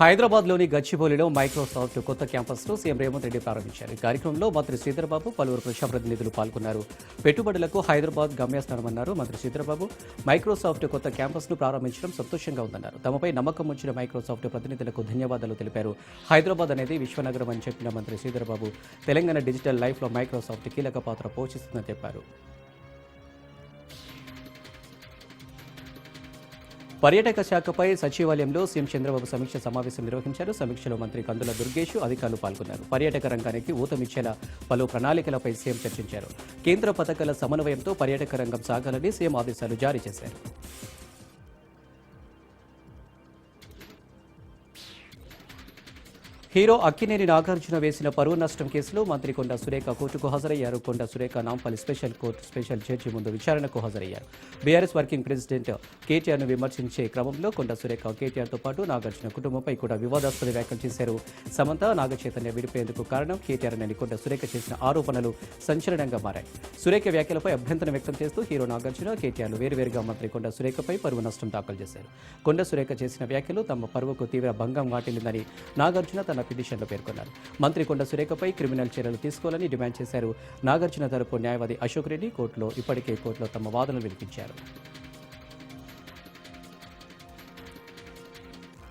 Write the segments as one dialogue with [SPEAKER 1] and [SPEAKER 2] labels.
[SPEAKER 1] హైదరాబాద్లోని గచ్చిబౌలిలో మైక్రోసాఫ్ట్ కొత్త క్యాంపస్ను సీఎం రేవంత్ రెడ్డి ప్రారంభించారు. ఈ కార్యక్రమంలో మంత్రి శ్రీధరబాబు పలువురు ప్రజాప్రతినిధులు పాల్గొన్నారు. పెట్టుబడులకు హైదరాబాద్ గమ్యస్థానమన్నారు మంత్రి శ్రీధరబాబు మైక్రోసాఫ్ట్ కొత్త క్యాంపస్ను ప్రారంభించడం సంతోషంగా ఉందన్నారు. తమపై నమ్మకం ఉంచిన మైక్రోసాఫ్ట్ ప్రతినిధులకు ధన్యవాదాలు తెలిపారు. హైదరాబాద్ అనేది విశ్వనగరం అని చెప్పిన మంత్రి శ్రీధరబాబు తెలంగాణ డిజిటల్ లైఫ్లో మైక్రోసాఫ్ట్ కీలక పాత్ర పోషిస్తుందని చెప్పారు. పర్యాటక శాఖపై సచివాలయంలో సీఎం చంద్రబాబు సమీక్ష సమావేశం నిర్వహించారు. సమీక్షలో మంత్రి కందుల దుర్గేష్ అధికారులు పాల్గొన్నారు. పర్యాటక రంగానికి ఊతమిచ్చేలా పలు ప్రణాళికలపై సీఎం చర్చించారు. కేంద్ర పథకాల సమన్వయంతో పర్యాటక రంగం సాగాలని సీఎం ఆదేశాలు జారీ చేశారు. హీరో అక్కినేని నాగార్జున వేసిన పరువు నష్టం కేసులో మంత్రి కొండ సురేఖ కోర్టుకు హాజరయ్యారు. Konda Surekha Nampally special court special judge ముందు విచారణకు హాజరయ్యారు. బీఆర్ఎస్ వర్కింగ్ ప్రెసిడెంట్ కేటీఆర్ను విమర్శించే క్రమంలో కొండ సురేఖ కేటీఆర్తో పాటు నాగార్జున కుటుంబంపై కూడా వివాదాస్పద వ్యాఖ్యలు చేశారు. సమంత నాగచైతన్య విడిపోయేందుకు కారణం కేటీఆర్ అని కొండ సురేఖ చేసిన ఆరోపణలు సంచలనంగా మారాయి. సురేఖ వ్యాఖ్యలపై అభ్యంతరం వ్యక్తం చేస్తూ హీరో నాగార్జున కేటీఆర్లు వేరువేరుగా మంత్రి కొండ సురేఖపై పరువు నష్టం దాఖలు చేశారు. కొండ సురేఖ చేసిన వ్యాఖ్యలు తమ పరువుకు తీవ్ర భంగం వాటిల్లిందని నాగార్జున తన పిటిషన్లో పేర్కొన్నారు. మంత్రి కొండ సురేఖపై క్రిమినల్ చర్యలు తీసుకోవాలని డిమాండ్ చేశారు. నాగార్జున తరపు న్యాయవాది అశోక్ రెడ్డి కోర్టులో ఇప్పటికే కోర్టులో తమ వాదనలు వినిపించారు.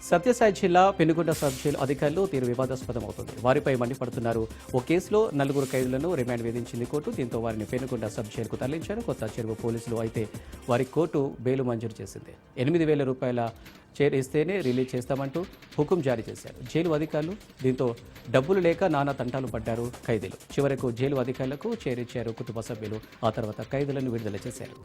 [SPEAKER 1] సత్యసాయి జిల్లా పెనుగొండ సబ్ జైలు అధికారులు తీరు వివాదాస్పదమవుతుంది. వారిపై మండిపడుతున్నారు. ఓ కేసులో నలుగురు ఖైదులను రిమాండ్ విధించింది కోర్టు. దీంతో వారిని పెనుగొండ సబ్ జైలుకు తరలించారు. కొత్త చెరువు పోలీసులు అయితే వారి కోర్టు బెయిల్ మంజూరు చేసింది. ఎనిమిది వేల రూపాయల చేరిస్తేనే రిలీజ్ చేస్తామంటూ హుకుం జారీ చేశారు. జైలు అధికారులు దీంతో డబ్బులు లేక నానా తంటాలు పడ్డారు ఖైదీలు. చివరకు జైలు అధికారులకు చేరిచ్చారు కుటుంబ సభ్యులు. ఆ తర్వాత ఖైదీలను విడుదల చేశారు.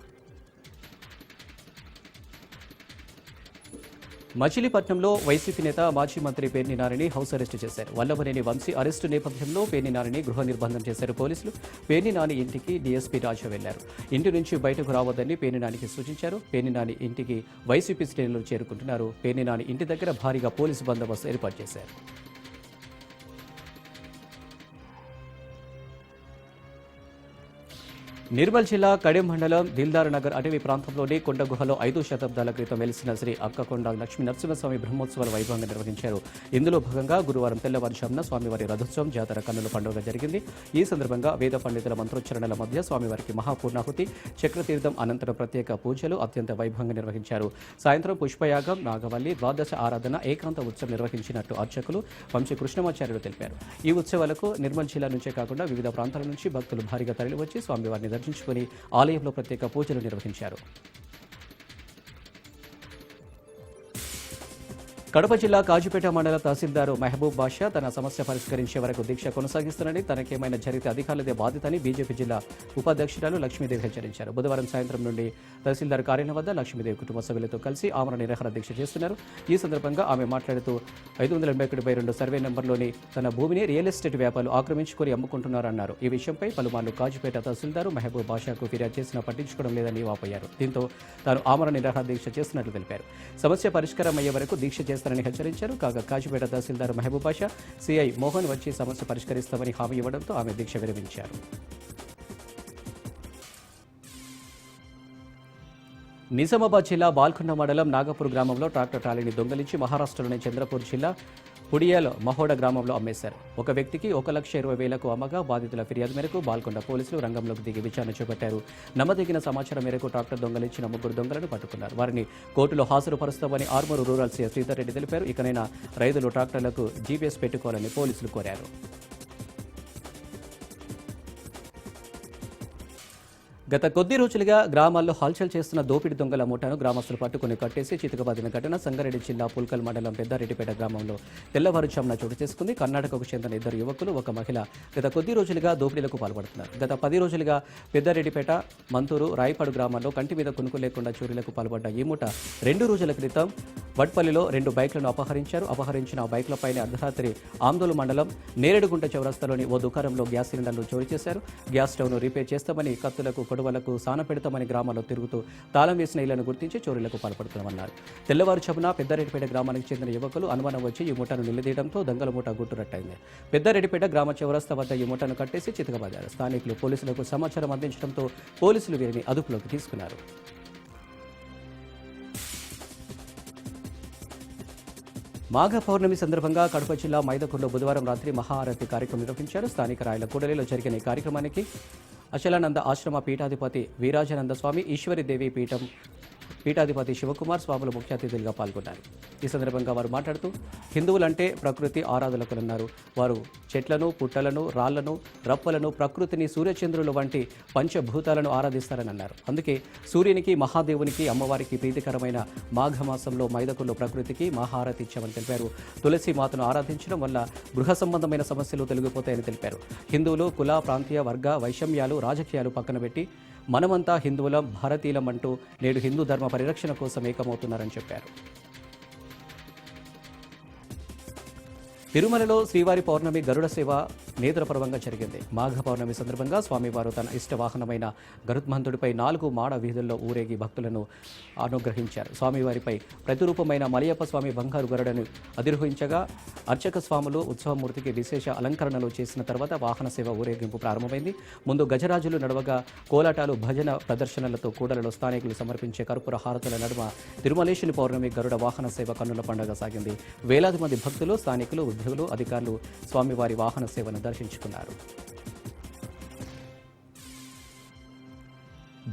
[SPEAKER 1] మచిలీపట్నంలో వైసీపీ నేత మాజీ మంత్రి పేర్ని నారిని హౌస్ అరెస్టు చేశారు. వల్లభనేని వంశీ అరెస్టు నేపథ్యంలో పేర్ని నారిని గృహ నిర్బంధం చేశారు పోలీసులు. పేర్ని నాని ఇంటికి డీఎస్పీ రాజా వెళ్ళారు. ఇంటి నుంచి బయటకు రావద్దని పేర్ని నానికి సూచించారు. పేర్ని నాని ఇంటికి వైసీపీ శ్రేణులు చేరుకుంటున్నారు. పేర్ని నాని ఇంటి దగ్గర భారీగా పోలీసు బందోబస్తు ఏర్పాటు చేశారు. నిర్మల్ జిల్లా కడెం మండలం దిల్దార్ నగర్ అటవీ ప్రాంతంలోని కొండ గుహలో ఐదు శతాబ్దాల క్రితం వెలిసిన శ్రీ అక్కకొండ లక్ష్మీ నరసింహస్వామి బ్రహ్మోత్సవాలు వైభవంగా నిర్వహించారు. ఇందులో భాగంగా గురువారం తెల్లవారుజామున స్వామివారి రథోత్సవం జాతర కన్నుల పండుగ జరిగింది. ఈ సందర్భంగా వేద పండితుల మంత్రోచ్చరణల మధ్య స్వామివారికి మహాపూర్ణాహుతి చక్రతీర్థం అనంతరం ప్రత్యేక పూజలు అత్యంత వైభవంగా నిర్వహించారు. సాయంత్రం పుష్పయాగం నాగవల్లి ద్వాదశ ఆరాధన ఏకాంత ఉత్సవం నిర్వహించినట్టు అర్చకులు వంశీ కృష్ణమాచార్యులు తెలిపారు. ఈ ఉత్సవాలకు నిర్మల్ జిల్లా నుంచే కాకుండా వివిధ ప్రాంతాల నుంచి భక్తులు భారీగా తరలివచ్చి స్వామివారిని దర్శించుకుని ఆలయంలో ప్రత్యేక పూజలు నిర్వహించారు. కడప జిల్లా కాజుపేట మండల తహసీల్దారు మహబూబ్ బాషా తన సమస్య పరిష్కరించే వరకు దీక్ష కొనసాగిస్తానని తనకేమైనా జరిగితే అధికారులదే బాధ్యతని బీజేపీ జిల్లా ఉపాధ్యక్షురాలు లక్ష్మీదేవి హెచ్చరించారు. బుధవారం సాయంత్రం నుండి తహసీల్దార్ కార్యాలయం వద్ద లక్ష్మీదేవి కుటుంబ సభ్యులతో కలిసి ఆమరణ నిరాహార దీక్ష చేస్తున్నారు. ఈ సందర్భంగా ఆమె మాట్లాడుతూ ఐదు వందల ఎనభై ఒకటి బై రెండు సర్వే నెంబర్లోని తన భూమిని రియల్ ఎస్టేట్ వ్యాపారులు ఆక్రమించుకొని అమ్ముకుంటున్నారన్నారు. ఈ విషయంపై పలుమార్లు కాజుపేట తహసీల్దారు మహబూబ్ బాషాకు ఫిర్యాదు చేసినా పట్టించుకోవడం లేదని వాపోయారు దీంతో తాను ఆమరణ నిరాహార దీక్ష చేస్తున్నట్లు తెలిపారు. సమస్య పరిష్కారం అయ్యే వరకు దీక్ష చేస్తారని హెచ్చరించారు. కాగా కాజుపేట తహసీల్దార్ మహబూబ్ బాషా సిఐ మోహన్ వచ్చి సమస్య పరిష్కరిస్తామని హామీ ఇవ్వడంతో ఆమె దీక్ష విరమించారు. నిజామాబాద్ జిల్లా బాల్కొండ మండలం నాగపూర్ గ్రామంలో ట్రాక్టర్ ట్రాలీని దొంగలించి మహారాష్ట్రలోని చంద్రపూర్ జిల్లా పుడియాల్ మహోడ గ్రామంలో అమ్మేశారు. ఒక వ్యక్తికి ఒక లక్ష ఇరవై వేలకు అమ్మగా బాధితుల ఫిర్యాదు మేరకు బాల్కొండ పోలీసులు రంగంలోకి దిగి విచారణ చేపట్టారు. నమ్మదగిన సమాచారం మేరకు ట్రాక్టర్ దొంగలించిన ముగ్గురు దొంగలను పట్టుకున్నారు. వారిని కోర్టులో హాజరుపరుస్తామని ఆర్మూరు రూరల్ సీఎస్ శ్రీధర్ రెడ్డి తెలిపారు. ఇకనైనా రైతులు ట్రాక్టర్లకు జీపీఎస్ పెట్టుకోవాలని పోలీసులు కోరారు. గత కొద్ది రోజులుగా గ్రామాల్లో హల్చల్ చేస్తున్న దోపిడి దొంగల మూటను గ్రామస్తులు పట్టుకుని కట్టేసి చితకబాదిన ఘటన సంగారెడ్డి జిల్లా పుల్కల్ మండలం పెద్దారెడ్డిపేట గ్రామంలో తెల్లవారుజామున చోటు చేసుకుంది. కర్ణాటకకు చెందిన ఇద్దరు యువకులు ఒక మహిళ గత కొద్ది రోజులుగా దోపిడీలకు పాల్పడుతున్నారు. గత పది రోజులుగా పెద్దారెడ్డిపేట మంతూరు రాయపాడు గ్రామాల్లో కంటి మీద కొనుక్కు లేకుండా చోరీలకు పాల్పడ్డ ఈ మూట రెండు రోజుల క్రితం వడ్పల్లిలో రెండు బైక్లను అపహరించారు. అపహరించిన ఆ బైక్లపైనే అర్ధరాత్రి ఆందోళన మండలం నేరేడుగుంట చౌరస్తాలోని ఓ దుకాణంలో గ్యాస్ సిలిండర్లు చోరీ చేశారు. గ్యాస్ స్టవ్ను రిపేర్ చేస్తామని కత్తులకు కొడవలకు సానపెడతామని గ్రామాల్లో తిరుగుతూ తాళం వేసిన ఇళ్ళను గుర్తించి చోరీలకు పాల్పడుతున్నామన్నారు. తెల్లవారుజామున పెద్దారెడ్డిపేట గ్రామానికి చెందిన యువకులు అనుమానం వచ్చి ఈ ముఠాను నిలదీయడంతో దొంగల ముఠ గుట్టురట్టయింది పెద్దారెడ్డిపేట గ్రామ చౌరస్తా వద్ద ఈ ముఠాను కట్టేసి చితకబాదారు. స్థానికులు పోలీసులకు సమాచారం అందించడంతో పోలీసులు వీరిని అదుపులోకి తీసుకున్నారు. మాఘ పౌర్ణమి సందర్భంగా కడప జిల్లా మైదకూరులో బుధవారం రాత్రి మహాఆరతి కార్యక్రమం నిర్వహించారు. స్థానిక రాయల కూడలిలో జరిగిన ఈ కార్యక్రమానికి అచలానంద ఆశ్రమ పీఠాధిపతి వీరాజానంద స్వామి ఈశ్వరిదేవి పీఠం పీఠాధిపతి శివకుమార్ స్వాములు ముఖ్య అతిథులుగా పాల్గొన్నారు. ఈ సందర్భంగా వారు మాట్లాడుతూ హిందువులంటే ప్రకృతి ఆరాధకులన్నారు. వారు చెట్లను పుట్టలను రాళ్ళను రప్పలను ప్రకృతిని సూర్యచంద్రుల వంటి పంచభూతాలను ఆరాధిస్తారని అన్నారు అందుకే సూర్యునికి మహాదేవునికి అమ్మవారికి ప్రీతికరమైన మాఘమాసంలో మైదకుల్లో ప్రకృతికి మహారతి ఇచ్చామని తెలిపారు. తులసి మాతను ఆరాధించడం వల్ల గృహ సంబంధమైన సమస్యలు తొలగిపోతాయని తెలిపారు. హిందువులు కుల ప్రాంతీయ వర్గ వైషమ్యాలు రాజకీయాలు పక్కన పెట్టి మనమంతా హిందువులం భారతీయులం అంటూ నేడు హిందూ ధర్మ పరిరక్షణ కోసం ఏకమవుతున్నారని చెప్పారు. తిరుమలలో శ్రీవారి పౌర్ణమి గరుడ సేవ నేత్రపర్వంగా జరిగింది. మాఘ పౌర్ణమి సందర్భంగా స్వామివారు తన ఇష్ట వాహనమైన గరుత్మంతుడిపై నాలుగు మాడ వీధుల్లో ఊరేగి భక్తులను అనుగ్రహించారు. స్వామివారిపై ప్రతిరూపమైన మలయప్ప స్వామి బంగారు గరుడను అధిరోహించగా అర్చక స్వాములు ఉత్సవమూర్తికి విశేష అలంకరణలు చేసిన తర్వాత వాహన సేవ ఊరేగింపు ప్రారంభమైంది. ముందు గజరాజులు నడవగా కోలాటాలు భజన ప్రదర్శనలతో కూడలలో స్థానికులు సమర్పించే కర్పూర హారతుల నడుమ తిరుమలేశుని పౌర్ణమి గరుడ వాహన సేవ కన్నుల పండుగ సాగింది. వేలాది మంది భక్తులు స్థానికులు ఉద్యోగులు అధికారులు స్వామివారి వాహన సేవను a da Argentina.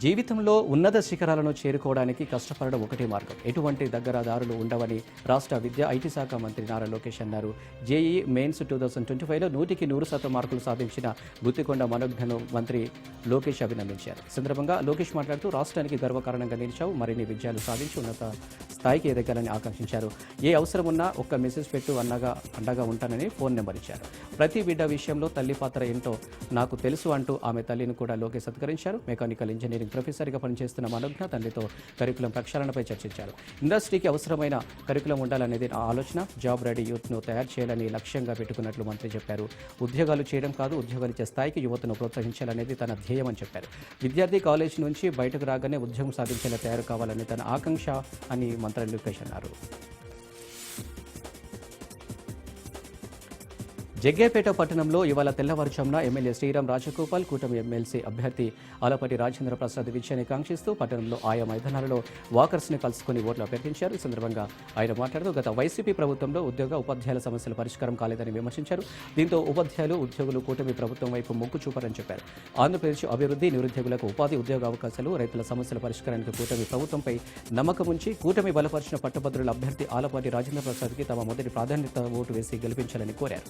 [SPEAKER 1] జీవితంలో ఉన్నత శిఖరాలను చేరుకోవడానికి కష్టపడడం ఒకటే మార్గం. ఎటువంటి దగ్గర దారులు ఉండవని రాష్ట్ర విద్యా ఐటీ శాఖ మంత్రి నారా లోకేష్ అన్నారు. JEE Mains two thousand twenty ఫైవ్లో నూటికి నూరు శాతం మార్కులు సాధించిన గుత్తికొండ మనోజ్ఞను మంత్రి లోకేష్ అభినందించారు. ఈ సందర్భంగా లోకేష్ మాట్లాడుతూ రాష్ట్రానికి గర్వకారణంగా నిలిచావు మరిన్ని విజయాలు సాధించి ఉన్నత స్థాయికి ఎదగాలని ఆకాంక్షించారు. ఏ అవసరం ఉన్నా ఒక్క మెసేజ్ పెట్టు అన్నగా అండగా ఉంటానని ఫోన్ నెంబర్ ఇచ్చారు. ప్రతి బిడ్డ విషయంలో తల్లి పాత్ర ఏంటో నాకు తెలుసు అంటూ ఆమె తల్లిని కూడా లోకేష్ సత్కరించారు. మెకానికల్ ఇంజనీరింగ్ ప్రొఫెసర్గా పనిచేస్తున్న మనోజ్ఞ తండ్రితో కరికులం ప్రక్షాళనపై చర్చించారు. ఇండస్ట్రీకి అవసరమైన కరికులం ఉండాలనేది నా ఆలోచన. జాబ్ రెడీ యూత్ను తయారు చేయాలని లక్ష్యంగా పెట్టుకున్నట్లు మంత్రి చెప్పారు. ఉద్యోగాలు చేయడం కాదు ఉద్యోగాలు ఇచ్చే స్థాయికి యువతను ప్రోత్సహించాలనేది తన ధ్యేయమని చెప్పారు. విద్యార్థి కాలేజ్ నుంచి బయటకు రాగానే ఉద్యోగం సాధించేలా తయారు కావాలని తన ఆకాంక్ష అని మంత్రి లోకేష్ అన్నారు. జగ్గేపేట పట్టణంలో ఇవాళ తెల్లవారుజామున ఎమ్మెల్యే శ్రీరామ్ రాజగోపాల్ కూటమి ఎమ్మెల్సీ అభ్యర్థి ఆలపాటి రాజేంద్ర ప్రసాద్ విజయాన్ని కాంక్షిస్తూ పట్టణంలో ఆయా మైదానాలలో వాకర్స్ని కలుసుకుని ఓట్లు అభ్యర్థించారు. ఈ సందర్భంగా ఆయన మాట్లాడుతూ గత వైసీపీ ప్రభుత్వంలో ఉద్యోగ ఉపాధ్యాయుల సమస్యల పరిష్కారం కాలేదని విమర్శించారు. దీంతో ఉపాధ్యాయులు ఉద్యోగులు కూటమి ప్రభుత్వం వైపు మొగ్గు చూపారని చెప్పారు. ఆంధ్రప్రదేశ్ అభివృద్ధి నిరుద్యోగులకు ఉపాధి ఉద్యోగ అవకాశాలు రైతుల సమస్యల పరిష్కారానికి కూటమి ప్రభుత్వంపై నమ్మకం ఉంచి కూటమి బలపరిచిన పట్టభద్రుల అభ్యర్థి ఆలపాటి రాజేంద్ర ప్రసాద్కి తమ మొదటి ప్రాధాన్యత ఓటు వేసి గెలిపించాలని కోరారు.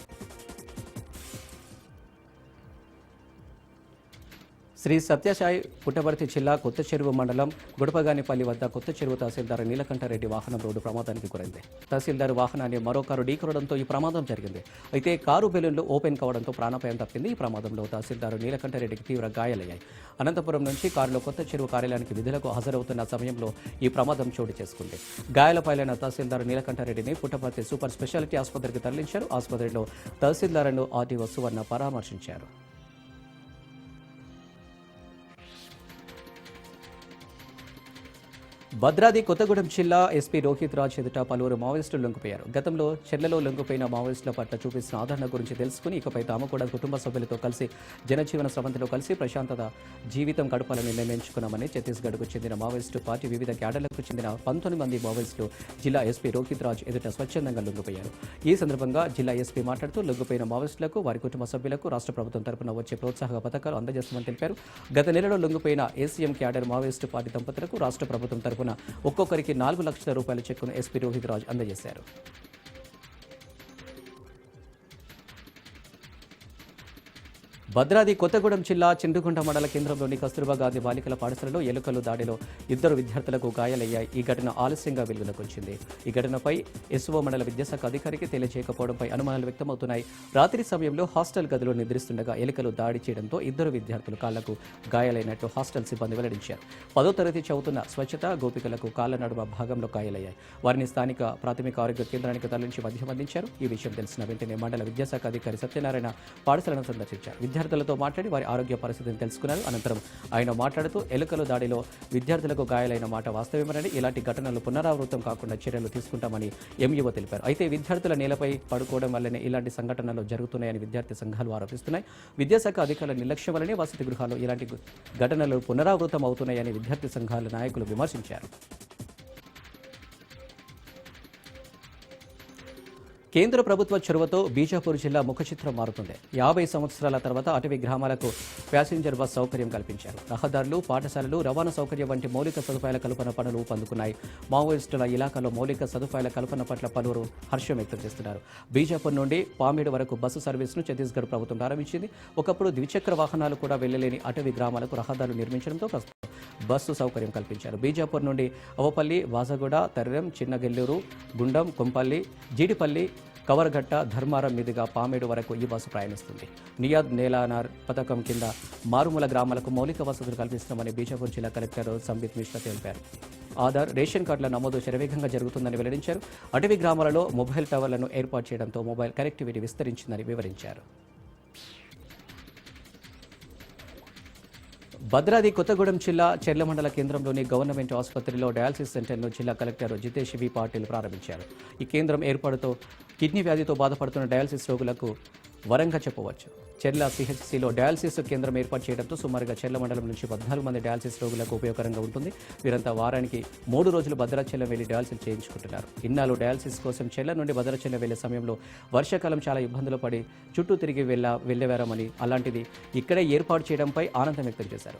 [SPEAKER 1] శ్రీ సత్యసాయి పుట్టవర్తి జిల్లా కొత్త చెరువు మండలం గుడపగానిపల్లి వద్ద కొత్త చెరువు తహసీల్దార్ నీలకంఠారెడ్డి వాహనం రోడ్డు ప్రమాదానికి గురైంది. తహసీల్దార్ వాహనాన్ని మరో కారు ఢీకొనడంతో ఈ ప్రమాదం జరిగింది. అయితే కారు బెలూన్లు ఓపెన్ కావడంతో ప్రాణాపాయం తప్పింది. ఈ ప్రమాదంలో తహసీల్దారు నీలకంఠారెడ్డికి తీవ్ర గాయాలయ్యాయి. అనంతపురం నుంచి కారులో కొత్త చెరువు కార్యాలయానికి విధులకు హాజరవుతున్న సమయంలో ఈ ప్రమాదం చోటు చేసుకుంది. గాయాలపాలైన తహసీల్దార్ నీలకంఠారెడ్డిని పుట్టపర్తి సూపర్ స్పెషాలిటీ ఆసుపత్రికి తరలించారు. ఆసుపత్రిలో తహసీల్దార్ను ఆర్టీఓ సువర్ణ పరామర్శించారు. భద్రాది కొత్తగూడెం జిల్లా ఎస్పీ రోహిత్ రాజ్ ఎదుట పలువురు మావోయిస్టులు లొంగిపోయారు. గతంలో చెర్లలో లొంగిపోయిన మావోయిస్టుల పట్ల చూపిస్తున్న ఆదరణ గురించి తెలుసుకుని ఇకపై తాము కూడా కుటుంబ సభ్యులతో కలిసి జనజీవన స్రవంతిలో కలిసి ప్రశాంతత జీవితం గడపాలని నిర్ణయించుకున్నామని ఛత్తీస్గఢ్కు చెందిన మావోయిస్టు పార్టీ వివిధ క్యాడర్లకు చెందిన పంతొమ్మిది మంది మావోయిస్టులు జిల్లా ఎస్పీ రోహిత్ రాజ్ ఎదుట స్వచ్ఛందంగా లొంగిపోయారు. ఈ సందర్భంగా జిల్లా ఎస్పీ మాట్లాడుతూ లొంగిపోయిన మావోయిస్టులకు వారి కుటుంబ సభ్యులకు రాష్ట్ర ప్రభుత్వం తరపున వచ్చే ప్రోత్సాహక పథకాలు అందజేస్తామని తెలిపారు. గత నెలలో లొంగిపోయిన ఏసీఎం క్యాడర్ మావోయిస్టు పార్టీ దంపతులకు రాష్ట్ర ప్రభుత్వం తరపున ఒక్కొక్కరికి నాలుగు లక్షల రూపాయల చెక్కును ఎస్పీ రోహిత్ రాజ్ అందజేశారు. భద్రాది కొత్తగూడెం జిల్లా చిండుగుంట మండల కేంద్రంలోని కస్తూర్బా గాంధీ బాలికల పాఠశాలలో ఎలుకలు దాడిలో ఇద్దరు విద్యార్థులకు గాయాలయ్యాయి. ఈ ఘటన ఆలస్యంగా వెలుగులోకొచ్చింది ఈ ఘటనపై ఎస్ఓ మండల విద్యాశాఖ అధికారికి తెలియజేయకపోవడంపై అనుమానాలు వ్యక్తమవుతున్నాయి. రాత్రి సమయంలో హాస్టల్ గదిలో నిద్రిస్తుండగా ఎలుకలు దాడి చేయడంతో ఇద్దరు విద్యార్థులు కాళ్ళకు గాయాలైనట్టు హాస్టల్ సిబ్బంది వెల్లడించారు. పదో తరగతి చదువుతున్న స్వచ్ఛత గోపికలకు కాళ్ళ నడుమ భాగంలో గాయాలయ్యాయి. వారిని స్థానిక ప్రాథమిక ఆరోగ్య కేంద్రానికి తరలించి వైద్యం అందించారు. ఈ విషయం తెలిసిన వెంటనే మండల విద్యాశాఖ అధికారి సత్యనారాయణ పాఠశాలను సందర్శించారు. విద్యార్థులతో మాట్లాడి వారి ఆరోగ్య పరిస్థితిని తెలుసుకున్నారు. అనంతరం ఆయన మాట్లాడుతూ ఎలుకల దాడిలో విద్యార్థులకు గాయాలైన మాట వాస్తవమేనని ఇలాంటి ఘటనలు పునరావృతం కాకుండా చర్యలు తీసుకుంటామని ఎంఈఓ తెలిపారు. అయితే విద్యార్థుల నేలపై పడుకోవడం వల్లనే ఇలాంటి సంఘటనలు జరుగుతున్నాయని విద్యార్థి సంఘాలు ఆరోపిస్తున్నాయి. విద్యాశాఖ అధికారుల నిర్లక్ష్యం వల్లనే వసతి గృహాల్లో ఇలాంటి ఘటనలు పునరావృతం అవుతున్నాయని విద్యార్థి సంఘాల నాయకులు విమర్శించారు. కేంద్ర ప్రభుత్వ చొరవతో బీజాపూర్ జిల్లా ముఖచిత్రం మారుతుంది. యాభై సంవత్సరాల తర్వాత అటవీ గ్రామాలకు ప్యాసింజర్ బస్ సౌకర్యం కల్పించారు. రహదారులు పాఠశాలలు రవాణా సౌకర్యం వంటి మౌలిక సదుపాయాల కల్పన పనులు ఊపందుకున్నాయి. మావోయిస్టుల ఇలాకాలో మౌలిక సదుపాయాల కల్పన పట్ల పలువురు హర్షం వ్యక్తం చేస్తున్నారు. బీజాపూర్ నుండి పామేడు వరకు బస్సు సర్వీసును ఛత్తీస్గఢ్ ప్రభుత్వం ప్రారంభించింది. ఒకప్పుడు ద్విచక్ర వాహనాలు కూడా వెళ్ళలేని అటవీ గ్రామాలకు రహదారులు నిర్మించడంతో ప్రస్తుతం బస్సు సౌకర్యం కల్పించారు. బీజాపూర్ నుండి అవపల్లి వాసగూడ తర్రెం చిన్నగెల్లూరు గుండం కొంపల్లి జీడిపల్లి కవర్గట్ట ధర్మారం మీదుగా పామేడు వరకు ఈ బస్సు ప్రయాణిస్తుంది. నియాద్ నేలానార్ పథకం కింద మారుమూల గ్రామాలకు మౌలిక వసతులు కల్పిస్తున్నామని బీజాపూర్ జిల్లా కలెక్టర్ సంబిత్ మిశ్రా తెలిపారు. ఆధార్ రేషన్ కార్డుల నమోదు శరవేగంగా జరుగుతుందని వెల్లడించారు. అటవీ గ్రామాలలో మొబైల్ టవర్లను ఏర్పాటు చేయడంతో మొబైల్ కనెక్టివిటీ విస్తరించిందని వివరించారు. భద్రాద్రి కొత్తగూడెం జిల్లా చెర్ల మండల కేంద్రంలోని గవర్నమెంట్ ఆసుపత్రిలో డయాలసిస్ సెంటర్ను జిల్లా కలెక్టర్ జితేష్ వి పాటిల్ ప్రారంభించారు. ఈ కేంద్రం ఏర్పాటుతో కిడ్నీ వ్యాధితో బాధపడుతున్న డయాలసిస్ రోగులకు వరంగా చెప్పవచ్చు. చెర్ల సిహెచ్సిలో డయాలసిస్ కేంద్రం ఏర్పాటు చేయడంతో సుమారుగా చెర్ల మండలం నుంచి పద్నాలుగు మంది డయాలసిస్ రోగులకు ఉపయోగకరంగా ఉంటుంది. వీరంతా వారానికి మూడు రోజులు భద్రాచలం వెళ్ళి డయాలసిస్ చేయించుకుంటున్నారు. ఇన్నాళ్ళు డయాలసిస్ కోసం చెర్ల నుండి భద్రాచలం వెళ్ళే సమయంలో వర్షాకాలం చాలా ఇబ్బందులు పడి చుట్టూ తిరిగి వెళ్ళ వెళ్ళేవారమని అలాంటిది ఇక్కడే ఏర్పాటు చేయడంపై ఆనందం వ్యక్తం చేశారు.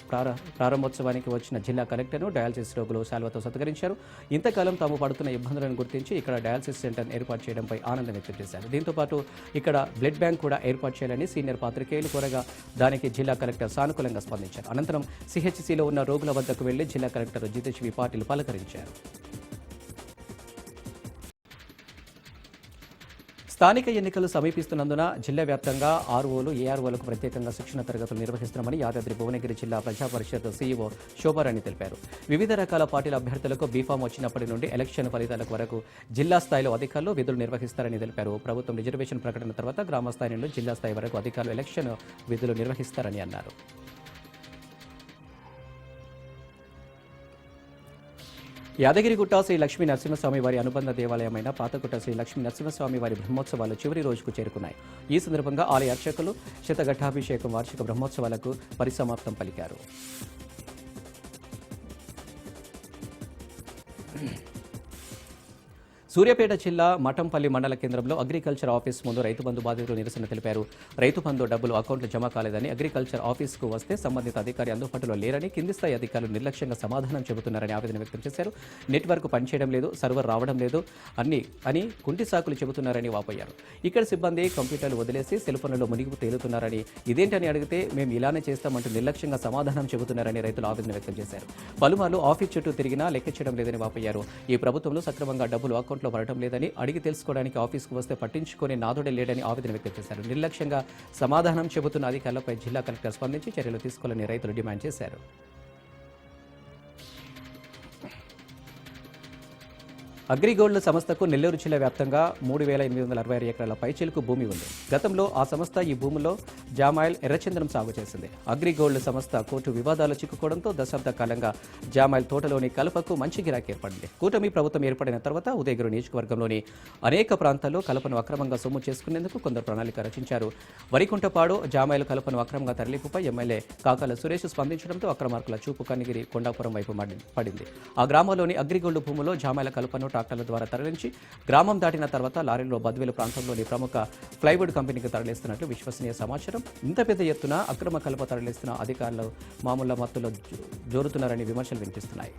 [SPEAKER 1] ప్రారంభోత్సవానికి వచ్చిన జిల్లా కలెక్టర్ను డయాలసిస్ రోగులు శాల్వతో సత్కరించారు. ఇంతకాలం తాము పడుతున్న ఇబ్బందులను గుర్తించి ఇక్కడ డయాలసిస్ సెంటర్ ఏర్పాటు చేయడంపై ఆనందం వ్యక్తం చేశారు. దీంతో పాటు ఇక్కడ బ్లడ్ బ్యాంక్ కూడా ఏర్పాటు చేయాలని సీనియర్ పాత్రికేయులు కోరగా దానికి జిల్లా కలెక్టర్ సానుకూలంగా స్పందించారు. అనంతరం సిహెచ్సిలో ఉన్న రోగుల వద్దకు వెళ్ళి జిల్లా కలెక్టర్ జితేష్ వి పాటిల్ పలకరించారు. స్థానిక ఎన్నికలు సమీపిస్తున్నందున జిల్లా వ్యాప్తంగా ఆర్ఓలు ఏఆర్ఓలకు ప్రత్యేకంగా శిక్షణ తరగతులు నిర్వహిస్తున్నామని యాదాద్రి భువనగిరి జిల్లా ప్రజా పరిషత్ సీఈఓ శోభారాణి తెలిపారు. వివిధ రకాల పార్టీల అభ్యర్థులకు బీఫామ్ వచ్చినప్పటి నుండి ఎలక్షన్ ఫలితాల వరకు జిల్లా స్థాయిలో అధికారులు విధులు నిర్వహిస్తారని తెలిపారు. ప్రభుత్వం రిజర్వేషన్ ప్రకటన తర్వాత గ్రామ స్థాయి నుండి జిల్లా స్థాయి వరకు అధికారులు ఎలక్షన్ విధులు నిర్వహిస్తారని అన్నారు. యాదగిరిగుట్ట శ్రీ లక్ష్మీ నరసింహస్వామి వారి అనుబంధ దేవాలయమైన పాతగుట్ట శ్రీ లక్ష్మీ నరసింహస్వామి వారి బ్రహ్మోత్సవాలు చివరి రోజుకు చేరుకున్నాయి. ఈ సందర్భంగా ఆలయ అర్చకులు శతఘట్టాభిషేకం వార్షిక బ్రహ్మోత్సవాలకు పరిసమాప్తం పలికారు. సూర్యాపేట జిల్లా మఠంపల్లి మండల కేంద్రంలో అగ్రికల్చర్ ఆఫీస్ ముందు రైతు బంధు బాధితులు నిరసన తెలిపారు. రైతు బంధు డబ్బులు అకౌంట్లో జమ కాలేదని అగ్రికల్చర్ ఆఫీస్కు వస్తే సంబంధిత అధికారి అందుబాటులో లేరని కింది స్థాయి అధికారులు నిర్లక్ష్యంగా సమాధానం చెబుతున్నారని ఆవేదన వ్యక్తం చేశారు. నెట్వర్క్ పనిచేయడం లేదు సర్వర్ రావడం లేదు అన్ని అని కుంటి సాకులు చెబుతున్నారని వాపోయారు. ఇక్కడ సిబ్బంది కంప్యూటర్లు వదిలేసి సెల్ఫోన్లలో మునిగి తేలుతున్నారని ఇదేంటని అడిగితే మేము ఇలానే చేస్తామంటూ నిర్లక్ష్యంగా సమాధానం చెబుతున్నారని రైతులు ఆవేదన వ్యక్తం చేశారు. పలుమార్లు ఆఫీస్ చుట్టూ తిరిగినా లెక్క చేయడం లేదని వాపోయారు. ఈ ప్రభుత్వంలో సక్రమంగా డబ్బులు అకౌంట్లో పడటం లేదని అడిగి తెలుసుకోవడానికి ఆఫీస్కు వస్తే పట్టించుకునే నాదుడే లేడని ఆవేదన వ్యక్తం చేశారు. నిర్లక్ష్యంగా సమాధానం చెబుతున్న అధికారులపై జిల్లా కలెక్టర్ స్పందించి చర్యలు తీసుకోవాలని రైతులు డిమాండ్ చేశారు. అగ్రిగోల్డ్ సంస్థకు నెల్లూరు జిల్లా వ్యాప్తంగా మూడు వేల ఎనిమిది వందల అరవై ఆరు ఎకరాల పైచిలుకు భూమి ఉంది. గతంలో ఆ సంస్థ ఈ భూమిలో జామాయిల్ ఎర్రచందనం సాగు చేసింది. అగ్రిగోల్డ్ సంస్థ కోర్టు వివాదాలు చిక్కుకోవడంతో దశాబ్ద కాలంగా జామాయిల్ తోటలోని కలపకు మంచి గిరాకీ ఏర్పడింది. కూటమి ప్రభుత్వం ఏర్పడిన తర్వాత ఉదయగిరి నియోజకవర్గంలోని అనేక ప్రాంతాల్లో కలపను అక్రమంగా సొమ్ము చేసుకునేందుకు కొందరు ప్రణాళిక రచించారు. వరికుంటపాడు జామాయిల్ కలపను అక్రమంగా తరలింపుపై ఎమ్మెల్యే కాకాల సురేష్ స్పందించడంతో అక్రమార్కుల చూపు కనిగిరి కొండాపురం వైపు పడింది. ఆ గ్రామంలోని అగ్రిగోల్డ్ భూమిలో జామాయిల కలపను ట్రాక్టర్ల ద్వారా తరలించి గ్రామం దాటిన తర్వాత లారీలో బద్వేలు ప్రాంతంలోని ప్రముఖ ప్లైవుడ్ కంపెనీకి తరలిస్తున్నట్లు విశ్వసనీయ సమాచారం. ఇంత పెద్ద ఎత్తున అక్రమ కలప తరలిస్తున్న అధికారులు మామూలు మత్తులో జోరుతున్నారని విమర్శలు వినిపిస్తున్నాయి.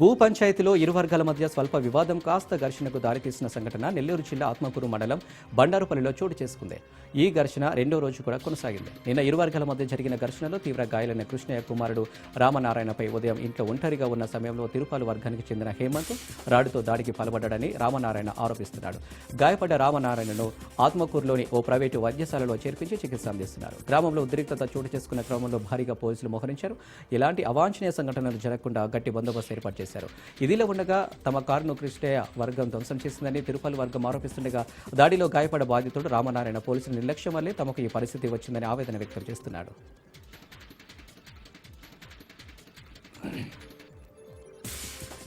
[SPEAKER 1] భూ పంచాయతీలో ఇరు వర్గాల మధ్య స్వల్ప వివాదం కాస్త ఘర్షణకు దారితీసిన సంఘటన నెల్లూరు జిల్లా ఆత్మకూరు మండలం బండారుపల్లిలో చోటు చేసుకుంది. ఈ ఘర్షణ రెండో రోజు కూడా కొనసాగింది. నిన్న ఇరు వర్గాల మధ్య జరిగిన ఘర్షణలో తీవ్ర గాయాలైన కృష్ణయ్య కుమారుడు రామనారాయణపై ఉదయం ఇంట్లో ఒంటరిగా ఉన్న సమయంలో తిరుపాలు వర్గానికి చెందిన హేమంత్ రాడుతో దాడికి పాల్పడ్డాడని రామనారాయణ ఆరోపిస్తున్నాడు. గాయపడ్డ రామనారాయణను ఆత్మకూరులోని ఓ ప్రైవేటు వైద్యశాలలో చేర్పించి చికిత్స అందిస్తున్నారు. గ్రామంలో ఉద్రిక్తత చోటు చేసుకున్న క్రమంలో భారీగా పోలీసులు మోహరించారు. ఇలాంటి అవాంఛనీయ సంఘటనలు జరగకుండా గట్టి బందోబస్తు ఏర్పాటు చేశారు. ఇదిలో ఉండగా తమ కారును కృష్ణయ్య వర్గం ధ్వంసం చేసిందని తిరుపతి వర్గం ఆరోపిస్తుండగా దాడిలో గాయపడ బాధితుడు రామనారాయణ పోలీసుల నిర్లక్ష్యం వల్లే తమకు ఈ పరిస్థితి వచ్చిందని ఆవేదన వ్యక్తం చేస్తున్నాడు.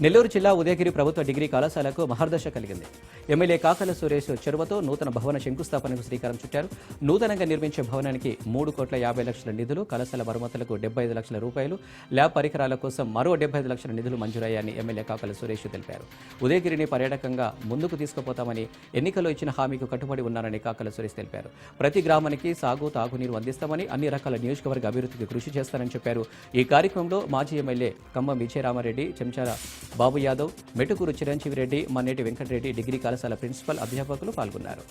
[SPEAKER 1] నెల్లూరు జిల్లా ఉదయగిరి ప్రభుత్వ డిగ్రీ కళాశాలకు మహర్దశ కలిగింది. ఎమ్మెల్యే కాకల సురేష్ చెరువతో నూతన భవన శంకుస్థాపనకు శ్రీకారం చుట్టారు. నూతనంగా నిర్మించే భవనానికి మూడు కోట్ల యాభై లక్షల నిధులు కళాశాల మరమ్మతులకు డెబ్బై ఐదు లక్షల రూపాయలు ల్యాబ్ పరికరాల కోసం మరో డెబ్బై ఐదు లక్షల నిధులు మంజూరయ్యాయని ఎమ్మెల్యే కాకల సురేష్ తెలిపారు. ఉదయగిరిని పర్యాటకంగా ముందుకు తీసుకుపోతామని ఎన్నికల్లో ఇచ్చిన హామీకి కట్టుబడి ఉన్నారని కాకల సురేష్ తెలిపారు. ప్రతి గ్రామానికి సాగు తాగునీరు అందిస్తామని అన్ని రకాల నియోజకవర్గ అభివృద్ధికి కృషి చేస్తారని చెప్పారు. ఈ కార్యక్రమంలో మాజీ ఎమ్మెల్యే ఖమ్మం విజయరామారెడ్డి చెంచాల బాబు యాదవ్ మెటుకూరు చిరంజీవి రెడ్డి మన్నేటి వెంకటరెడ్డి డిగ్రీ కళాశాల ప్రిన్సిపల్ అధ్యాపకులు పాల్గొన్నారు.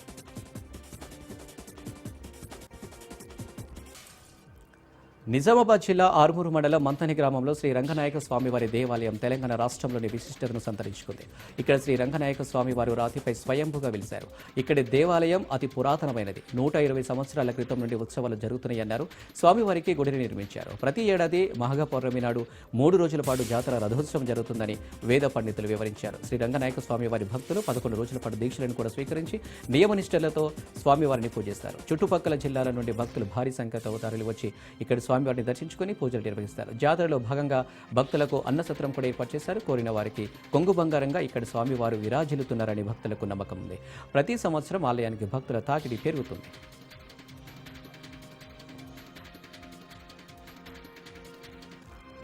[SPEAKER 1] నిజామాబాద్ జిల్లా ఆరుమూరు మండలం మంతని గ్రామంలో శ్రీ రంగనాయక స్వామివారి దేవాలయం తెలంగాణ రాష్ట్రంలోని విశిష్టతను సంతరించుకుంది. ఇక్కడ శ్రీ రంగనాయక స్వామివారు రాతిపై స్వయంభుగా వెలిశారు. ఇక్కడి దేవాలయం అతి పురాతనమైనది. నూట ఇరవై సంవత్సరాల క్రితం నుండి ఉత్సవాలు జరుగుతున్నాయన్నారు. స్వామివారికి గుడిని నిర్మించారు. ప్రతి ఏడాది మహగ పౌర్ణమి నాడు మూడు రోజుల పాటు జాతర రథోత్సవం జరుగుతుందని వేద పండితులు వివరించారు. శ్రీ రంగనాయక స్వామివారి భక్తులు పదకొండు రోజుల పాటు దీక్షలను కూడా స్వీకరించి నియమనిష్టలతో స్వామివారిని పూజిస్తారు. చుట్టుపక్కల జిల్లాల నుండి భక్తులు భారీ సంఖ్యతో తరలి వచ్చి ఇక్కడ స్వామి స్వామివారిని దర్శించుకుని పూజలు నిర్వహిస్తారు. జాతరలో భాగంగా భక్తులకు అన్నసత్రం కూడా ఏర్పాటు చేశారు. కోరిన వారికి కొంగు బంగారంగా ఇక్కడ స్వామివారు విరాజిల్లుతున్నారని భక్తులకు నమ్మకం ఉంది. ప్రతి సంవత్సరం ఆలయానికి భక్తుల తాకిడి పెరుగుతుంది.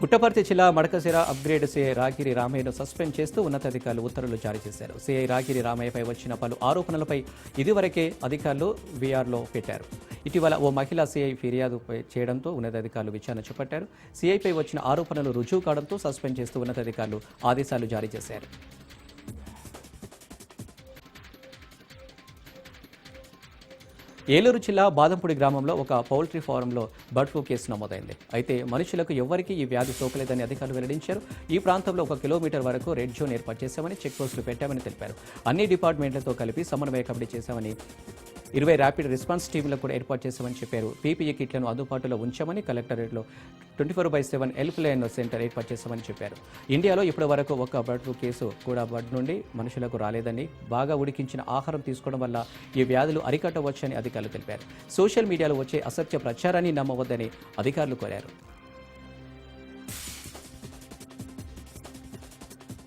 [SPEAKER 1] పుట్టపర్తి జిల్లా మడకసిర అప్గ్రేడ్ సిఐ రాగిరి రామయ్యను సస్పెండ్ చేస్తూ ఉన్నతాధికారులు ఉత్తర్వులు జారీ చేశారు. సిఐ రాగిరి రామయ్యపై వచ్చిన పలు ఆరోపణలపై ఇదివరకే అధికారులు వీఆర్లో పెట్టారు. ఇటీవల ఓ మహిళా సిఐ ఫిర్యాదు చేయడంతో ఉన్నతాధికారులు విచారణ చేపట్టారు. సిఐపై వచ్చిన ఆరోపణలు రుజువు కావడంతో సస్పెండ్ చేస్తూ ఉన్నతాధికారులు ఆదేశాలు జారీ చేశారు. ఏలూరు జిల్లా బాదంపూడి గ్రామంలో ఒక పౌల్ట్రీ ఫారంలో బర్డ్ ఫ్లూ కేసు నమోదైంది. అయితే మనుషులకు ఎవ్వరికీ ఈ వ్యాధి సోకలేదని అధికారులు వెల్లడించారు. ఈ ప్రాంతంలో ఒక కిలోమీటర్ వరకు రెడ్ జోన్ ఏర్పాటు చేశామని చెక్ పోస్టులు పెట్టామని తెలిపారు. అన్ని డిపార్ట్మెంట్లతో కలిపి సమన్వయ కమిటీ చేశామని ఇరవై ర్యాపిడ్ రెస్పాన్స్ టీంలకు కూడా ఏర్పాటు చేశామని చెప్పారు. పీపీఈ కిట్లను అందుబాటులో ఉంచామని కలెక్టరేట్లో twenty four by seven helpline centre ఏర్పాటు చేశామని చెప్పారు. ఇండియాలో ఇప్పటి వరకు ఒక బర్డ్ ఫ్లూ కేసు కూడా బర్డ్ నుండి మనుషులకు రాలేదని బాగా ఉడికించిన ఆహారం తీసుకోవడం వల్ల ఈ వ్యాధులు అరికట్టవచ్చని అధికారులు తెలిపారు. సోషల్ మీడియాలో వచ్చే అసత్య ప్రచారాన్ని నమ్మవద్దని అధికారులు కోరారు.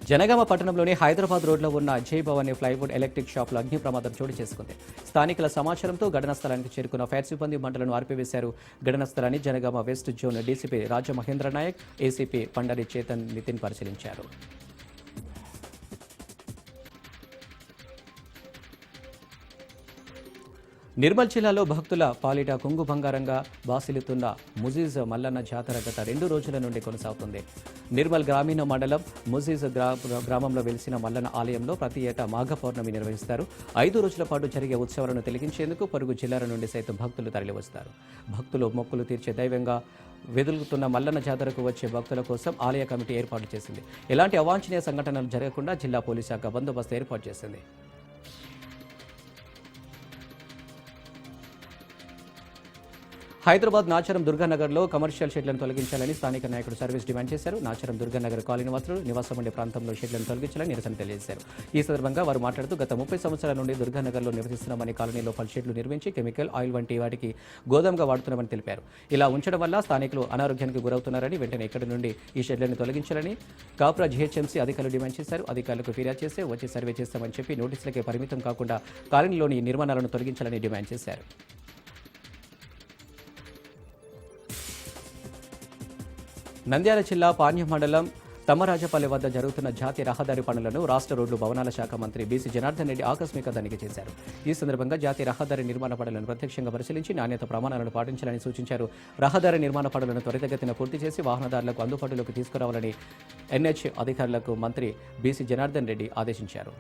[SPEAKER 1] జనగామ పట్టణంలోని హైదరాబాద్ రోడ్లో ఉన్న అజయ్ భవన్ ఫ్లైవుడ్ ఎలక్ట్రిక్ షాప్లో అగ్ని ప్రమాదం చోటు చేసుకుంది. స్థానికుల సమాచారంతో ఘటనా స్థలానికి చేరుకున్న ఫైర్ సిబ్బంది మంటలను ఆర్పివేశారు. ఘటనా స్థలాన్ని Jangaon west zone DCP Raja Mahendra Nayak ACP Pandari Chetan Nitin పరిశీలించారు. నిర్మల్ జిల్లాలో భక్తుల పాలిట కొంగు బంగారంగా బాసిల్లుతున్న ముజీజ్ మల్లన్న జాతర గత రెండు రోజుల నుండి కొనసాగుతుంది. నిర్మల్ గ్రామీణ మండలం ముజీజ్ గ్రా గ్రామంలో వెలిసిన మల్లన ఆలయంలో ప్రతి ఏటా మాఘ పౌర్ణమి నిర్వహిస్తారు. ఐదు రోజుల పాటు జరిగే ఉత్సవాలను తెలిగించేందుకు పొరుగు జిల్లాల నుండి సైతం భక్తులు తరలివస్తారు. భక్తులు మొక్కులు తీర్చే దైవంగా వెదులుతున్న మల్లన్న జాతరకు వచ్చే భక్తుల కోసం ఆలయ కమిటీ ఏర్పాటు చేసింది. ఎలాంటి అవాంఛనీయ సంఘటనలు జరగకుండా జిల్లా పోలీస్ శాఖ బందోబస్తు ఏర్పాటు చేసింది. హైదరాబాద్ నాచారం దుర్గానగర్లో కమర్షియల్ షెడ్లను తొలగించాలని స్థానిక నాయకుడు సర్వీస్ డిమాండ్ చేశారు. నాచారం దుర్గానగర్ కాలనీ వాసులు నివాసం ఉండే ప్రాంతంలో షెడ్లను తొలగించాలని నిరసన తెలియజేశారు. ఈ సందర్భంగా వారు మాట్లాడుతూ గత ముప్పై సంవత్సరాల నుండి దుర్గానగర్లో నివసిస్తున్నామని కాలనీలో పలు షెడ్లు నిర్మించి కెమికల్ ఆయిల్ వంటి వాటికి గోదాంగా వాడుతున్నామని తెలిపారు. ఇలా ఉంచడం వల్ల స్థానికులు అనారోగ్యానికి గురవుతున్నారని వెంటనే ఇక్కడి నుండి ఈ షెడ్లను తొలగించాలని కాపురా జీహెచ్ఎంసీ అధికారులు డిమాండ్ చేశారు. అధికారులకు ఫిర్యాదు చేసి వచ్చి సర్వే చేస్తామని చెప్పి నోటీసులకే పరిమితం కాకుండా కాలనీలోని నిర్మాణాలను తొలగించాలని డిమాండ్ చేశారు. నంద్యాల జిల్లా పాణ్యం మండలం తమ్మరాజపల్లి వద్ద జరుగుతున్న జాతీయ రహదారి పనులను రాష్ట్ర రోడ్లు భవనాల శాఖ మంత్రి బీసీ జనార్దన్ రెడ్డి ఆకస్మిక తనిఖీ చేశారు. ఈ సందర్భంగా జాతీయ రహదారి నిర్మాణ పనులను ప్రత్యక్షంగా పరిశీలించి నాణ్యత ప్రమాణాలను పాటించాలని సూచించారు. రహదారి నిర్మాణ పనులను త్వరితగతిన పూర్తి చేసి వాహనదారులకు అందుబాటులోకి తీసుకురావాలని ఎన్హెచ్ అధికారులకు మంత్రి బీసీ జనార్దన్ రెడ్డి ఆదేశించారు.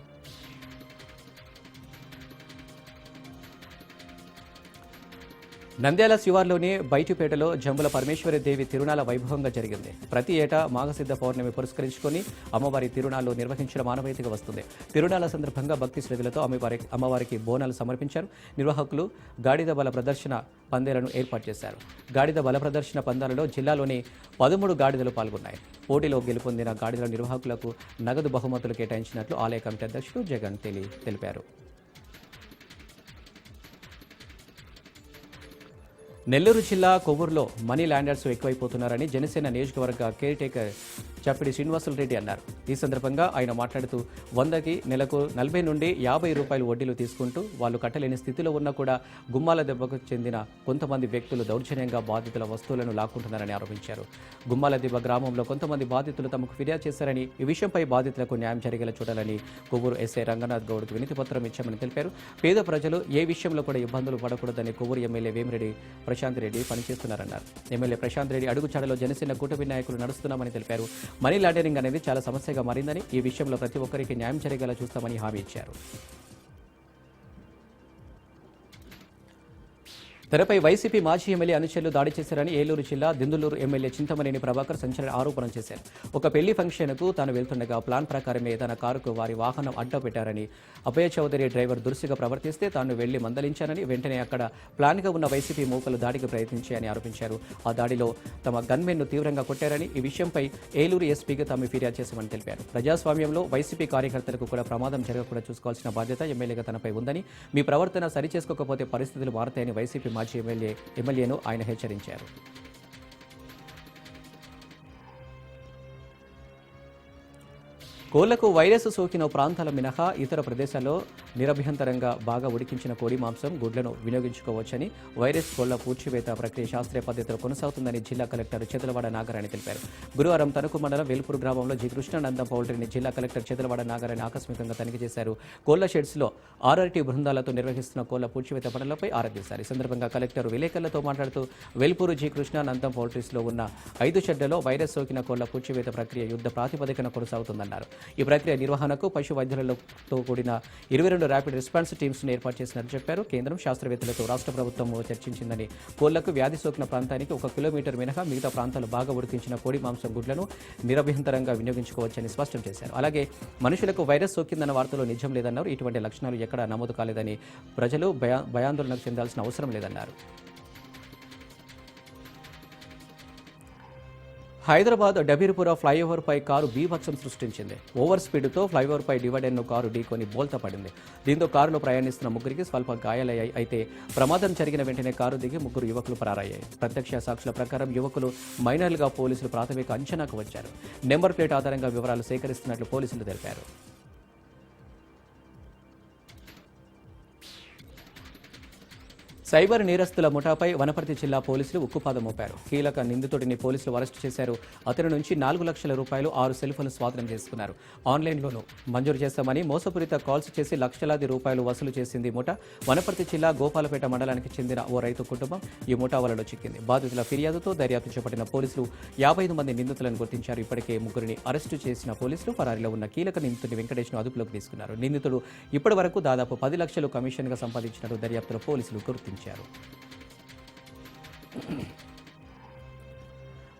[SPEAKER 1] నంద్యాల శివార్లోని బయటిపేటలో జంబుల పరమేశ్వరి దేవి తిరునాల వైభవంగా జరిగింది. ప్రతి ఏటా మాఘసిద్ధ పౌర్ణమి పురస్కరించుకొని అమ్మవారి తిరునాళ్ళు నిర్వహించడం మానవైతిగా వస్తుంది. తిరునాల సందర్భంగా భక్తి శ్రద్ధలతో అమ్మవారి అమ్మవారికి బోనాలు సమర్పించారు. నిర్వాహకులు గాడిద బల ప్రదర్శన పందేలను ఏర్పాటు చేశారు. గాడిద బల ప్రదర్శన పందాలలో జిల్లాలోని పదమూడు గాడిదలు పాల్గొన్నాయి. పోటీలో గెలుపొందిన గాడిదల నిర్వాహకులకు నగదు బహుమతులు కేటాయించినట్లు ఆలయ కమిటీ అధ్యక్షుడు జగన్ తెలి తెలిపారు. నెల్లూరు జిల్లా కొవ్వూరులో మనీ ల్యాండర్స్ ఎక్కువైపోతున్నారని జనసేన నియోజకవర్గ కేర్ టేకర్ చప్పిడి శ్రీనివాసులు రెడ్డి అన్నారు. ఈ సందర్భంగా ఆయన మాట్లాడుతూ వందకి నెలకు నలభై నుండి యాభై రూపాయలు వడ్డీలు తీసుకుంటూ వాళ్ళు కట్టలేని స్థితిలో ఉన్నా కూడా గుమ్మాల దెబ్బకు చెందిన కొంతమంది వ్యక్తులు దౌర్జన్యంగా బాధితుల వస్తువులను లాక్కుంటున్నారని ఆరోపించారు. గుమ్మాల దెబ్బ గ్రామంలో కొంతమంది బాధితులు తమకు ఫిర్యాదు చేశారని ఈ విషయంపై బాధితులకు న్యాయం జరిగేలా చూడాలని కొవ్వూరు ఎస్ఐ రంగనాథ్ గౌడ్కు వినతి పత్రం ఇచ్చామని తెలిపారు. పేద ప్రజలు ఏ విషయంలో కూడా ఇబ్బందులు పడకూడదని కొవ్వూరు ఎమ్మెల్యే వేమిరెడ్డి ప్రశాంత్ రెడ్డి పనిచేస్తున్నారన్నారు. ఎమ్మెల్యే ప్రశాంత్ రెడ్డి అడుగుచాడలో జనసేన కూటమి నాయకులు నడుస్తున్నామని తెలిపారు. మనీ లాండరింగ్ అనేది చాలా సమస్యగా మారిందని ఈ విషయంలో ప్రతి ఒక్కరికి న్యాయం జరిగేలా చూస్తామని హామీ ఇచ్చారు. తనపై వైసీపీ మాజీ ఎమ్మెల్యే అనుచరులు దాడి చేశారని ఏలూరు జిల్లా దిందులూరు ఎమ్మెల్యే చింతమనేని ప్రభాకర్ సంచలన ఆరోపణ చేశారు. ఒక పెళ్ళి ఫంక్షన్కు తాను వెళ్తుండగా ప్లాన్ ప్రకారమే తన కారుకు వారి వాహనం అడ్డపెట్టారని అభయ చౌదరి డ్రైవర్ దురుసుగా ప్రవర్తిస్తే తాను వెళ్ళి మందలించానని వెంటనే అక్కడ ప్లాన్గా ఉన్న వైసీపీ మూకలు దాడికి ప్రయత్నించాయని ఆరోపించారు. ఆ దాడిలో తమ గన్మెన్ను తీవ్రంగా కొట్టారని ఈ విషయంపై ఏలూరు ఎస్పీకి తాము ఫిర్యాదు చేశామని తెలిపారు. ప్రజాస్వామ్యంలో వైసీపీ కార్యకర్తలకు కూడా ప్రమాదం జరగకుండా చూసుకోవాల్సిన బాధ్యత ఎమ్మెల్యేగా తనపై ఉందని మీ ప్రవర్తన సరిచేసుకోకపోతే పరిస్థితులు మారతాయని వైసీపీ మాజీ ఎమ్మెల్యే ఎమ్మెల్యేను ఆయన హెచ్చరించారు. కోళ్ళకు వైరస్ సోకిన ప్రాంతాల మినహా ఇతర ప్రదేశాల్లో నిరభ్యంతరంగా బాగా ఉడికించిన కోడి మాంసం గుడ్లను వినియోగించుకోవచ్చని వైరస్ కోళ్ళ పూడ్చివేత ప్రక్రియ శాస్త్రీయ పద్ధతిలో కొనసాగుతుందని జిల్లా కలెక్టర్ చెదలవాడ నాగరాణి తెలిపారు. గురువారం తణుకు మండలం వేల్పూరు గ్రామంలో జి. కృష్ణానందం పౌల్ట్రీని జిల్లా కలెక్టర్ చెదలవాడ నాగరాణి ఆకస్మికంగా తనిఖీ చేశారు. కోళ్ళ షెడ్స్లో ఆర్ఆర్టీ బృందాలతో నిర్వహిస్తున్న కోళ్ళ పూడ్చివేత పనులపై ఆరా తీశారు ఈ సందర్భంగా కలెక్టర్ విలేకరులతో మాట్లాడుతూ వేల్పూరు జి. కృష్ణానందం పౌల్ట్రీస్లో ఉన్న ఐదు షెడ్లలో వైరస్ సోకిన కోళ్ళ పూడ్చివేత ప్రక్రియ యుద్ధ ప్రాతిపదికన కొనసాగుతుందన్నారు. ఈ ప్రక్రియ నిర్వహణకు పశు వైద్యులతో కూడిన ఇరవై రెండు ర్యాపిడ్ రెస్పాన్స్ టీమ్స్ను ఏర్పాటు చేసినట్లు చెప్పారు. కేంద్రం శాస్త్రవేత్తలతో రాష్ట్ర ప్రభుత్వం చర్చించిందని కోళ్ళకు వ్యాధి సోకిన ప్రాంతానికి ఒక కిలోమీటర్ మినహా మిగతా ప్రాంతాలు బాగా ఉడికించిన కోడి మాంసం గుడ్లను నిరభ్యంతరంగా వినియోగించుకోవచ్చని స్పష్టం చేశారు. అలాగే మనుషులకు వైరస్ సోకిందన్న వార్తలో నిజం లేదన్నారు. ఇటువంటి లక్షణాలు ఎక్కడా నమోదు కాలేదని ప్రజలు భయా భయాందోళనకు చెందాల్సిన అవసరం లేదన్నారు. హైదరాబాద్ డబీర్పుర ఫ్లైఓవర్పై కారు బీభత్సం సృష్టించింది. ఓవర్ స్పీడ్తో ఫ్లైఓవర్పై డివైడర్ను కారు ఢీకొని బోల్తా పడింది దీంతో కారులో ప్రయాణిస్తున్న ముగ్గురికి స్వల్ప గాయాలయ్యాయి. అయితే ప్రమాదం జరిగిన వెంటనే కారు దిగి ముగ్గురు యువకులు పరారయ్యాయి. ప్రత్యక్ష సాక్షుల ప్రకారం యువకులు మైనర్లుగా పోలీసులు ప్రాథమిక అంచనాకు వచ్చారు. నెంబర్ ప్లేట్ ఆధారంగా వివరాలు సేకరిస్తున్నట్లు పోలీసులు తెలిపారు. సైబర్ నేరస్తుల ముఠాపై వనపర్తి జిల్లా పోలీసులు ఉక్కుపాదం మోపారు. కీలక నిందితుడిని పోలీసులు అరెస్టు చేశారు. అతని నుంచి నాలుగు లక్షల రూపాయలు ఆరు సెల్ఫోన్లు స్వాధీనం చేసుకున్నారు. ఆన్లైన్లోనూ మంజూరు చేస్తామని మోసపూరిత కాల్స్ చేసి లక్షలాది రూపాయలు వసూలు చేసింది ముఠా. వనపర్తి జిల్లా గోపాలపేట మండలానికి చెందిన ఓ రైతు కుటుంబం ఈ ముఠా వలలో చిక్కింది. బాధితుల ఫిర్యాదుతో దర్యాప్తు చేపట్టిన పోలీసులు యాభై ఐదు మంది నిందితులను గుర్తించారు. ఇప్పటికే ముగ్గురిని అరెస్టు చేసిన పోలీసులు పరారీలో ఉన్న కీలక నిందితుడిని వెంకటేష్ను అదుపులోకి తీసుకున్నారు. నిందితుడు ఇప్పటి వరకు దాదాపు పది లక్షలు కమిషన్గా సంపాదించినట్టు దర్యాప్తులో పోలీసులు గుర్తించారు.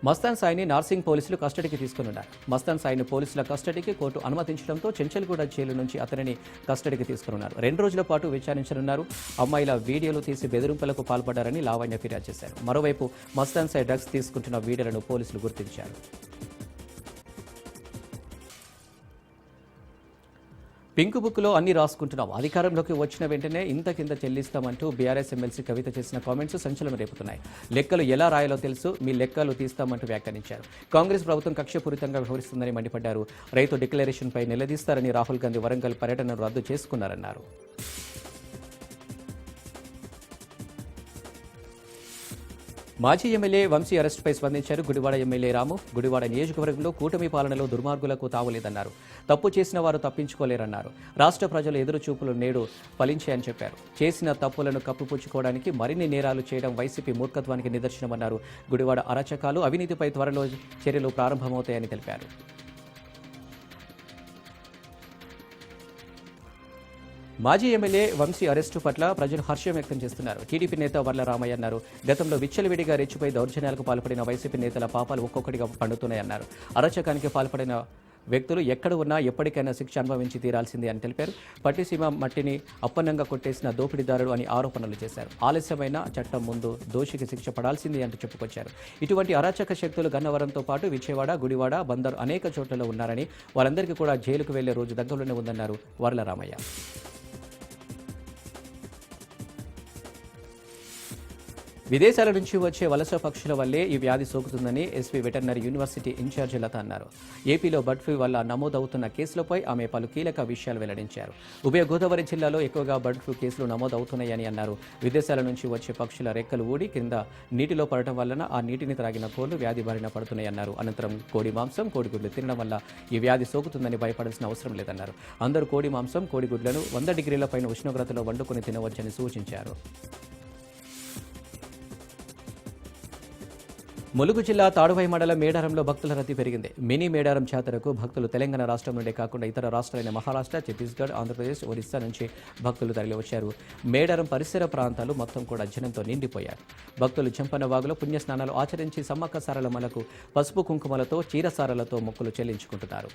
[SPEAKER 1] మస్తాన్ సాయిని నార్సింగ్ పోలీసులు కస్టడీకి తీసుకున్నారు మస్తాన్ సాయిని పోలీసుల కస్టడీకి కోర్టు అనుమతించడంతో చెంచల్గూడ జైలు నుంచి అతనిని కస్టడీకి తీసుకున్నారు రెండు రోజుల పాటు విచారించనున్నారు. అమ్మాయిల వీడియోలు తీసి బెదిరింపులకు పాల్పడ్డారని లావణ్య ఫిర్యాదు చేశారు. మరోవైపు మస్తాన్ సాయి డ్రగ్స్ తీసుకుంటున్న వీడియోలను పోలీసులు గుర్తించారు. పింక్ బుక్లో అన్ని రాసుకుంటున్నాం అధికారంలోకి వచ్చిన వెంటనే ఇంత కింద చెల్లిస్తామంటూ బీఆర్ఎస్ ఎమ్మెల్సీ కవిత చేసిన కామెంట్స్ సంచలనం రేపుతున్నాయి. లెక్కలు ఎలా రాయాలో తెలుసు మీ లెక్కలు తీస్తామంటూ వ్యాఖ్యానించారు. కాంగ్రెస్ ప్రభుత్వం కక్షపూరితంగా వ్యవహరిస్తుందని మండిపడ్డారు. రైతు డిక్లరేషన్పై నిలదీస్తారని రాహుల్ గాంధీ వరంగల్ పర్యటనను రద్దు చేసుకున్నారన్నారు. మాజీ ఎమ్మెల్యే వంశీ అరెస్టుపై స్పందించారు. గుడివాడ ఎమ్మెల్యే రాము గుడివాడ నియోజకవర్గంలో కూటమి పాలనలో దుర్మార్గులకు తావులేదన్నారు. తప్పు చేసిన వారు తప్పించుకోలేరన్నారు. రాష్ట్ర ప్రజల ఎదురు చూపులు నేడు ఫలించాయని చెప్పారు. చేసిన తప్పులను కప్పిపుచ్చుకోవడానికి మరిన్ని నేరాలు చేయడం వైసీపీ మూర్ఖత్వానికి నిదర్శనమన్నారు. గుడివాడ అరాచకాలు అవినీతిపై త్వరలో చర్యలు ప్రారంభమవుతాయని తెలిపారు. మాజీ ఎమ్మెల్యే వంశీ అరెస్టు పట్ల ప్రజలు హర్షం వ్యక్తం చేస్తున్నారు. టీడీపీ నేత వర్ల రామయ్య అన్నారు గతంలో విచ్చలవిడిగా రెచ్చిపోయి దౌర్జన్యాలకు పాల్పడిన వైసీపీ నేతల పాపాలు ఒక్కొక్కటిగా పండుతున్నాయన్నారు అరాచకానికి పాల్పడిన వ్యక్తులు ఎక్కడ ఉన్నా ఎప్పటికైనా శిక్ష అనుభవించి తీరాల్సిందే అని తెలిపారు. పట్టిసీమ మట్టిని అప్పన్నంగా కొట్టేసిన దోపిడీదారుడు అని ఆరోపణలు చేశారు. ఆలస్యమైన చట్టం ముందు దోషికి శిక్ష పడాల్సిందే అంటూ చెప్పుకొచ్చారు. ఇటువంటి అరాచక శక్తులు గన్నవరంతో పాటు విజయవాడ గుడివాడ బందర్ అనేక చోట్లలో ఉన్నారని వారందరికీ కూడా జైలుకు వెళ్ళే రోజు దగ్గరలోనే ఉందన్నారు వర్ల రామయ్య. విదేశాల నుంచి వచ్చే వలస పక్షుల వల్లే ఈ వ్యాధి సోకుతుందని SP veterinary university incharge Latha అన్నారు. ఏపీలో బర్డ్ ఫ్లూ వల్ల నమోదవుతున్న కేసులపై ఆమె పలు కీలక విషయాలు వెల్లడించారు. ఉభయ గోదావరి జిల్లాలో ఎక్కువగా బర్డ్ ఫ్లూ కేసులు నమోదవుతున్నాయని అన్నారు. విదేశాల నుంచి వచ్చే పక్షుల రెక్కలు ఊడి కింద నీటిలో పడటం వలన ఆ నీటిని త్రాగిన కోళ్ళు వ్యాధి బారిన పడుతున్నాయన్నారు అనంతరం కోడి మాంసం కోడిగుడ్లు తినడం వల్ల ఈ వ్యాధి సోకుతుందని భయపడాల్సిన అవసరం లేదన్నారు. అందరూ కోడి మాంసం కోడిగుడ్లను వంద డిగ్రీల పైన ఉష్ణోగ్రతలో వండుకొని తినవచ్చని సూచించారు. ములుగు జిల్లా తాడువై మండలం మేడారంలో భక్తుల రద్దీ పెరిగింది. మినీ మేడారం జాతరకు భక్తులు తెలంగాణ రాష్ట్రం నుండే కాకుండా ఇతర రాష్ట్రాలైన మహారాష్ట్ర ఛత్తీస్గఢ్ ఆంధ్రప్రదేశ్ ఒరిస్సా నుంచి భక్తులు తరలివచ్చారు మేడారం పరిసర ప్రాంతాలు మొత్తం కూడా జనంతో నిండిపోయారు భక్తులు చెంపన వాగులో పుణ్యస్నానాలు ఆచరించి సమ్మక్క సారలమ్మలకు పసుపు కుంకుమలతో చీరసారలతో మొక్కులు చెల్లించుకుంటున్నారు.